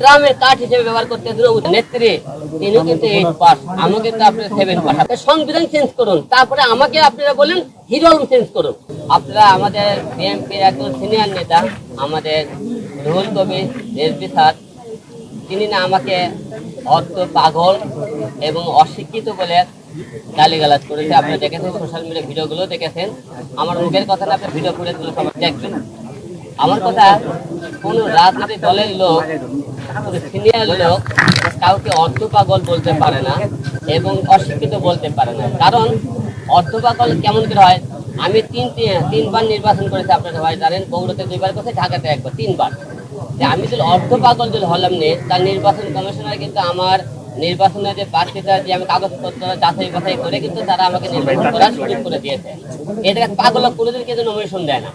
ট্রামের কাঠ হিসেবে ব্যবহার করতে নেত্রী, তিনি কিন্তু এইট পাস আমাকে আপনার সেভেন পাস সংবিধান চেঞ্জ করুন। তারপরে আমাকে আপনারা বলেন চেঞ্জ করুন। আপনারা আমাদের বিএনপির একজন সিনিয়র নেতা, আমাদের রুহুল রেজবি স্যার তিনি না আমাকে অর্থ পাগল এবং অশিক্ষিত বলে গালিগালাজ করেছে। আপনি দেখেছেন সোশ্যাল মিডিয়া ভিডিওগুলো দেখেছেন। আমার মুখের কথা না আপনি ভিডিও করে দিলে সবাই দেখবেন। আমার কথা, কোন রাজনৈতিক দলের লোক সিনিয়র লোক কাউকে অর্থ পাগল বলতে পারে না এবং অশিক্ষিত বলতে পারে না। কারণ অর্থ পাগল কেমন করে হয়? আমি তিন তিনবার নির্বাচন করেছি আপনারা ভাই জানেন, বগুড়াতে দুইবার করছে, ঢাকাতে একবার, তিনবার। আমি যদি অর্থ পাগল যদি হলাম নে, তার নির্বাচন কমিশনার কিন্তু আমার নির্বাচনের যে প্রার্থীটা যে আমি কাগজপত্র যাচাই বাছাই করে কিন্তু তারা আমাকে নির্বাচন করার সুযোগ করে দিয়েছে। এটাকে পাগল কোনোদিন কিন্তু নমিনেশন দেয় না।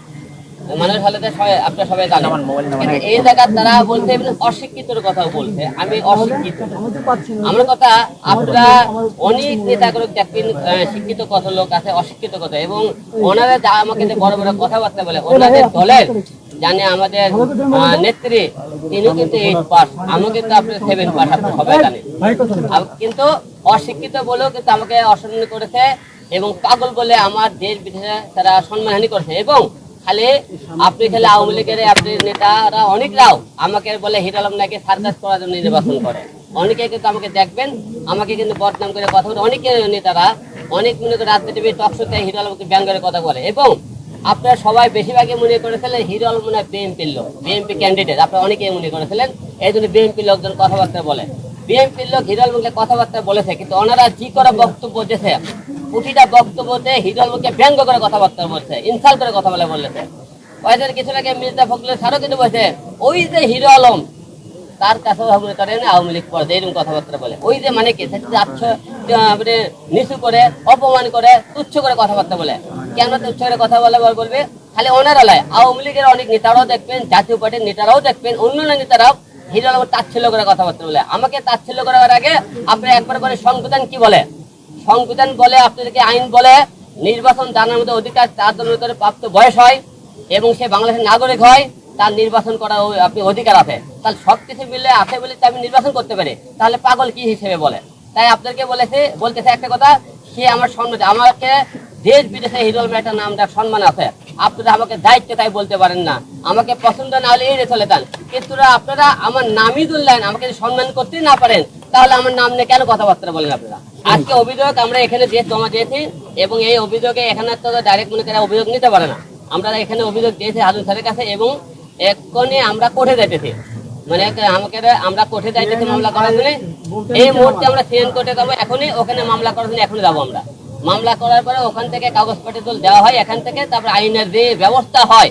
মানুষ হলে সবাই আপনারা সবাই জানেন। কিন্তু এই তারা বলতে অশিক্ষিতর কথা বলছে আমি অশিক্ষিত। আমার কথা আপনারা অনেক নেতা করে দেখবেন শিক্ষিত কত লোক আছে অশিক্ষিত কত। এবং ওনারা যা আমাকে বড় বড় কথাবার্তা বলে ওনাদের দলের জানে আমাদের আহ, নেত্রী তিনিও কিন্তু এইট পাস আমিও কিন্তু আপনার সেভেন পাস আপনারা সবাই জানেন। কিন্তু অশিক্ষিত বলেও কিন্তু আমাকে অসম্মান করেছে এবং পাগল বলে আমার দেশ বিদেশে তারা সম্মানহানি করেছে। এবং খালি আপনি খালি আওয়ামী লীগের আপনি নেতারা অনেকরাও আমাকে বলে হিরালম নাকি সার্কাস করার জন্য নির্বাচন করে। অনেকে কিন্তু আমাকে দেখবেন, আমাকে কিন্তু বদনাম করে কথা বলে। অনেকে নেতারা অনেক মনে করে রাজনীতিবিদ টকশোতে হিরো আলমকে ব্যঙ্গ করে কথা বলে। এবং আপনারা সবাই বেশিরভাগই মনে করেছিলেন হিরো আলম মনে হয় বিএনপির লোক বিএনপি ক্যান্ডিডেট আপনারা অনেকেই মনে করেছিলেন, এই জন্য বিএনপির লোকজন কথাবার্তা বলে। বিএনপির লোক হিরো আলমকে কথাবার্তা বলেছে, কিন্তু ওনারা জি করা বক্তব্য দিয়েছে প্রতিটা বক্তব্যতে হিরো ব্যঙ্গ করে কথাবার্তা বলছে ইনসাল্ট করে কথা বলে বলেছে ওইদের কিছু আগে মির্জা স্যারও কিন্তু বলছে, ওই যে হিরো আলম, তার মনে করেন, আওয়ামী লীগ পড়ে এরকম কথাবার্তা বলে। ওই যে মানে কি মানে নিচু করে, অপমান করে, তুচ্ছ করে কথাবার্তা বলে। কেন তুচ্ছ করে কথা বলে বলবে? খালি ওনারা লয় আওয়ামী লীগের অনেক নেতারাও দেখবেন, জাতীয় পার্টির নেতারাও দেখবেন অন্যান্য নেতারাও হিরো আলম তাচ্ছিল্য করে কথাবার্তা বলে। আমাকে তাচ্ছিল্য করার আগে আপনি একবার করে সংবিধান কি বলে? সংবিধান বলে, আপনাদেরকে আইন বলে, নির্বাচন জানার মধ্যে অধিকার জনের ভিতরে প্রাপ্ত বয়স হয় এবং সে বাংলাদেশের নাগরিক হয়, তার নির্বাচন করার আপনি অধিকার আছে। তাহলে সবকিছু মিলে আছে বলে আমি নির্বাচন করতে পারি, তাহলে পাগল কি হিসেবে বলে? তাই আপনাদেরকে বলেছে, বলতেছে একটা কথা, সে আমার সম্মান আমাকে দেশ বিদেশে হিরোল একটা নাম ডাক সম্মান আছে। আপনারা আমাকে দায়িত্ব তাই বলতে পারেন না। আমাকে পছন্দ না হলে এড়ে চলে যান। কিন্তু আপনারা আমার নামই তুললেন, আমাকে সম্মান করতে না পারেন, তাহলে আমার নাম নিয়ে কেন কথাবার্তা বলেন আপনারা? আজকে অভিযোগ আমরা এখানে দিয়ে জমা দিয়েছি এবং এই অভিযোগে এখানে তো ডাইরেক্ট মনে করে অভিযোগ নিতে পারে না। আমরা এখানে অভিযোগ দিয়েছি হাজুর স্যারের কাছে এবং এক্ষণে আমরা কোর্টে যাইতেছি। মানে আমাকে আমরা কোর্টে যাইতেছি, মামলা করার জন্য। এই মুহূর্তে আমরা সিএন কোর্টে যাব, এখনই ওখানে মামলা করার জন্য এখনই যাব আমরা। মামলা করার পরে ওখান থেকে কাগজপত্র দেওয়া হয়, এখান থেকে তারপর আইনের যে ব্যবস্থা হয়,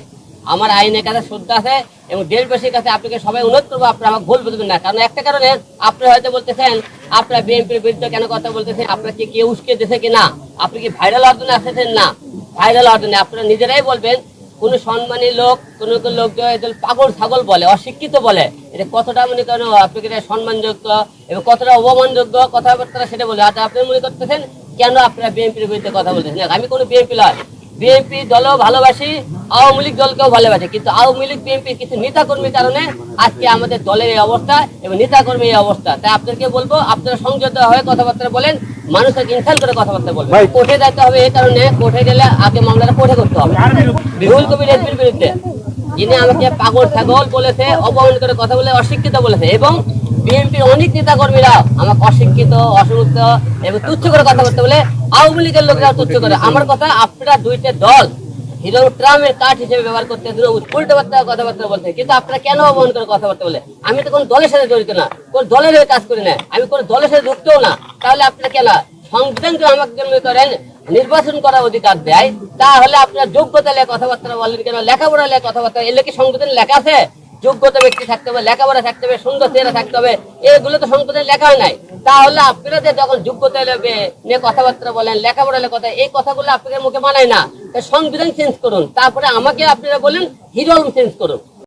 আমার আইনের কাছে শুদ্ধ আছে। এবং দেশবাসীর কাছে আপনাকে সবাই অনুরোধ করব, আপনারা আমাকে ভুল বুঝবেন না। কারণ একটা কারণে আপনি হয়তো বলতেছেন, আপনারা বিএনপির বিরুদ্ধে কেন কথা বলতেছেন, আপনার কি কেউ উস্কে দিয়েছে কি না আপনি কি ভাইরাল হওয়ার জন্য আসতেছেন না? ভাইরাল জন্য আপনারা নিজেরাই বলবেন, কোন সম্মানী লোক, কোন কোন লোক পাগল ছাগল বলে, অশিক্ষিত বলে, এটা কতটা মনে করেন আপনাকে এটা সম্মানযোগ্য এবং কতটা অপমানযোগ্য কথাবার্তা সেটা বলে। আর আপনি মনে করতেছেন, কেন আপনারা বিএনপির বিরুদ্ধে কথা বলতেছেন? আমি কোনো বিএনপি নয়। বিএনপি দলও ভালোবাসি আওয়ামী লীগ দলকেও ভালোবাসি। কিন্তু আওয়ামী লীগ বিএনপির কিছু নেতাকর্মীর কারণে আজকে আমাদের দলের এই অবস্থা এবং নেতাকর্মীর এই অবস্থা। তাই আপনাদেরকে বলব আপনারা সংযত হয়ে কথাবার্তা বলেন মানুষকে ইনসাল করে কথাবার্তা বলবেন। কোর্টে যাইতে হবে এই কারণে কোর্টে গেলে আগে মামলাটা কোর্টে করতে হবে। বিহুল কবির রেজবির বিরুদ্ধে। যিনি আমাকে পাগল ছাগল বলেছে অপমান করে কথা বলে অশিক্ষিত বলেছে এবং বিএনপির অনেক নেতা কর্মীরা আমাকে অশিক্ষিত অসংযুক্ত এবং তুচ্ছ করে কথা বলতে বলে আওয়ামী লীগের লোকেরা তুচ্ছ করে। আমার কথা, আপনারা দুইটা দল, হিরো ট্রামের কাঠ হিসেবে ব্যবহার করতে উল্টো বার্তা কথাবার্তা বলতে, কিন্তু আপনারা কেন অপমান করে কথাবার্তা বলে? আমি তো কোন দলের সাথে জড়িত না, কোন দলের হয়ে কাজ করি না, আমি কোন দলের সাথে যুক্তও না। তাহলে আপনারা কেন সংবিধান যদি আমাকে মনে করেন, নির্বাচন করার অধিকার দেয়, তাহলে আপনার যোগ্যতা লেখা কথাবার্তা বলেন কেন? লেখাপড়া লেখা কথাবার্তা এলে কি সংবিধান লেখা আছে যোগ্যতা ব্যক্তি থাকতে হবে, লেখাপড়া থাকতে হবে সুন্দর চেহারা থাকতে হবে, এগুলো তো সংবিধানে লেখা নাই। তাহলে আপনারা যে যখন যোগ্যতা নিয়ে কথাবার্তা বলেন, লেখাপড়া লেখা কথা, এই কথাগুলো আপনাদের মুখে মানায় না। সংবিধান চেঞ্জ করুন, তারপরে আমাকে আপনারা বলেন, হিরো চেঞ্জ করুন